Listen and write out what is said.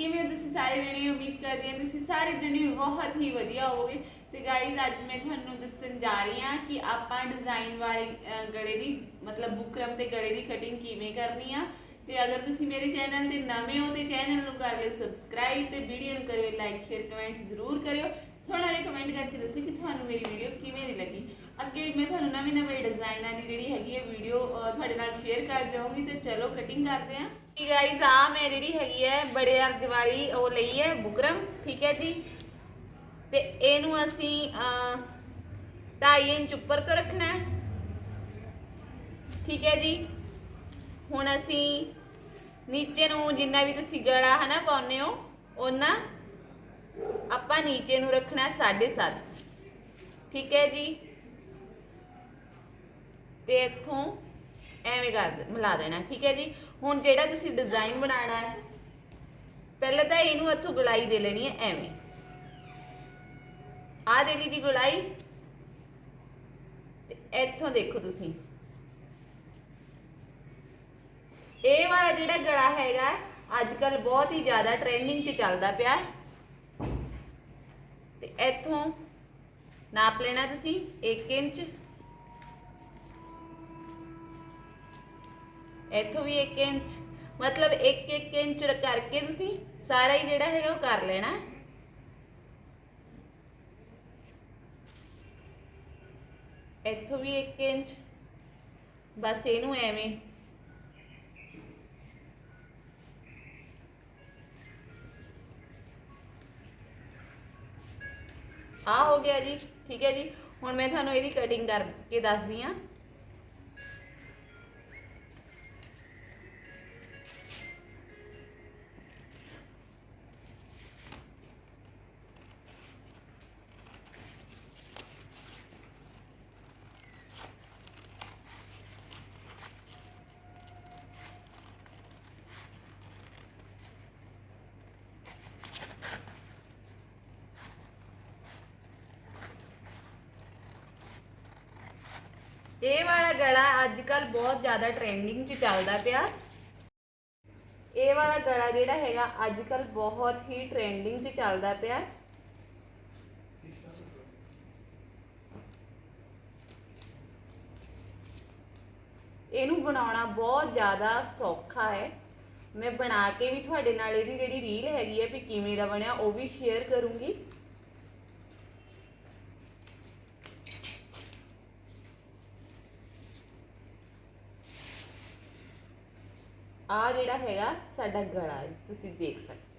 ਕਿਵੇਂ ਤੁਸੀਂ ਸਾਰੇ ਜਣੇ ਉਮੀਦ ਕਰਦੀ ਹਾਂ ਤੁਸੀਂ ਸਾਰੇ ਜਣੇ ਬਹੁਤ ਹੀ ਵਧੀਆ ਹੋਵੋਗੇ। ਤੇ ਗਾਇਜ਼ ਅੱਜ ਮੈਂ ਤੁਹਾਨੂੰ ਦੱਸਣ ਜਾ ਰਹੀ ਹਾਂ ਕਿ ਆਪਾਂ ਡਿਜ਼ਾਈਨ ਵਾਲੇ ਗਲੇ ਦੀ, ਮਤਲਬ ਬੁਕਰਮ ਤੇ ਗਲੇ ਦੀ ਕਟਿੰਗ ਕਿਵੇਂ ਕਰਨੀ ਆ। ਤੇ ਅਗਰ ਤੁਸੀਂ ਮੇਰੇ ਚੈਨਲ ਤੇ ਨਵੇਂ ਹੋ ਤੇ ਚੈਨਲ ਨੂੰ ਕਰ ਲਿਓ ਸਬਸਕ੍ਰਾਈਬ ਤੇ ਵੀਡੀਓ ਨੂੰ ਕਰਿਓ ਲਾਈਕ ਸ਼ੇਅਰ ਕਮੈਂਟ ਜ਼ਰੂਰ ਕਰਿਓ। ਸੋਹਣਾ ਜਿਹਾ ਕਮੈਂਟ ਕਰਕੇ ਦੱਸੋ ਕਿ ਤੁਹਾਨੂੰ ਮੇਰੀ ਵੀਡੀਓ ਕਿਵੇਂ ਦੀ ਲੱਗੀ। ਅੱਗੇ ਮੈਂ ਤੁਹਾਨੂੰ ਨਵੇਂ ਨਵੇਂ ਡਿਜ਼ਾਈਨਾਂ ਦੀ ਜਿਹੜੀ ਵੀਡੀਓ ਤੁਹਾਡੇ ਨਾਲ ਸ਼ੇਅਰ ਕਰ ਜਾਊਂਗੀ ਤੇ ਚਲੋ ਕਟਿੰਗ ਕਰਦੇ ਹਾਂ। ਜੀ ਗਾਇਜ਼ ਆ ਮੈਂ ਜਿਹੜੀ ਹੈਗੀ ਹੈ, ਬੜੇ ਅਰਜ ਵਾਲੀ ਉਹ ਲਈ ਹੈ, ਬੁਕਰਮ, ਠੀਕ ਹੈ ਜੀ? ਤੇ ਇਹਨੂੰ ਅਸੀਂ 2.5 ਇੰਚ ਉੱਪਰ ਤੋਂ ਰੱਖਣਾ ਹੈ। ਠੀਕ ਹੈ ਜੀ? ਹੁਣ ਅਸੀਂ ਨੀਚੇ ਨੂੰ ਜਿੰਨਾ ਵੀ ਤੁਸੀਂ ਗਲਾ ਹਨਾ ਪਾਉਨੇ ਹੋ ਉਹਨਾਂ ਆਪਾਂ ਨੀਚੇ ਨੂੰ ਰੱਖਣਾ 7.5 ਠੀਕ ਹੈ ਜੀ? ਤੇ ਇੱਥੋਂ ਐਵੇਂ ਕਰ ਮਿਲਾ ਦੇਣਾ, ਠੀਕ ਹੈ ਜੀ? ਹੁਣ ਜਿਹੜਾ ਤੁਸੀਂ ਡਿਜ਼ਾਈਨ ਬਣਾਉਣਾ ਹੈ, ਪਹਿਲਾਂ ਤਾਂ ਇਹਨੂੰ ਇੱਥੋਂ ਗੁਲਾਈ ਦੇ ਲੈਣੀ ਹੈ, ਐਵੇਂ। ਆ ਦੇ ਲਈ ਦੀ ਗੁਲਾਈ। ਤੇ ਇੱਥੋਂ ਦੇਖੋ ਤੁਸੀਂ। ਇਹ ਵਾਲਾ ਜਿਹੜਾ ਗਲਾ ਹੈਗਾ ਅੱਜ ਕੱਲ ਬਹੁਤ ਹੀ ਜ਼ਿਆਦਾ ਟ੍ਰੈਂਡਿੰਗ 'ਚ ਚੱਲਦਾ ਪਿਆ। ਹੈ। ਤੇ ਇੱਥੋਂ ਨਾਪ ਲੈਣਾ ਤੁਸੀਂ 1 ਇੰਚ। ਇੱਥੋਂ ਵੀ 1 ਇੰਚ, ਮਤਲਬ 1 1 ਇੰਚ ਕਰਕੇ ਤੁਸੀਂ ਸਾਰਾ ਹੀ ਜਿਹੜਾ ਹੈਗਾ ਉਹ ਕਰ ਲੈਣਾ। ਇੱਥੋਂ ਵੀ 1 ਇੰਚ, ਬਸ ਇਹਨੂੰ ਐਵੇਂ। ਆ ਹੋ ਗਿਆ ਜੀ, ਠੀਕ ਹੈ ਜੀ। ਹੁਣ ਮੈਂ ਤੁਹਾਨੂੰ ਇਹਦੀ ਕਟਿੰਗ ਕਰਕੇ ਦੱਸਦੀ ਆ ਇਹ ਵਾਲਾ ਗਲਾ ਅੱਜ ਕੱਲ ਬਹੁਤ ਜ਼ਿਆਦਾ ਟ੍ਰੈਂਡਿੰਗ 'ਚ ਚੱਲਦਾ ਪਿਆ। ਇਹ ਵਾਲਾ ਗਲਾ ਜਿਹੜਾ ਹੈਗਾ ਅੱਜ ਕੱਲ ਬਹੁਤ ਹੀ ਟ੍ਰੈਂਡਿੰਗ 'ਚ ਚੱਲਦਾ ਪਿਆ। ਇਹਨੂੰ ਬਣਾਉਣਾ ਬਹੁਤ ਜ਼ਿਆਦਾ ਸੌਖਾ ਹੈ। ਮੈਂ ਬਣਾ ਕੇ ਵੀ ਤੁਹਾਡੇ ਨਾਲ ਇਹਦੀ ਜਿਹੜੀ ਰੀਲ ਹੈਗੀ ਹੈ ਵੀ ਕਿਵੇਂ ਦਾ ਬਣਿਆ, ਉਹ ਵੀ ਸ਼ੇਅਰ ਕਰੂੰਗੀ। ਆ ਜਿਹੜਾ ਹੈਗਾ ਸਾਡਾ ਗਲਾ ਹੈ, ਤੁਸੀਂ ਦੇਖ ਸਕਦੇ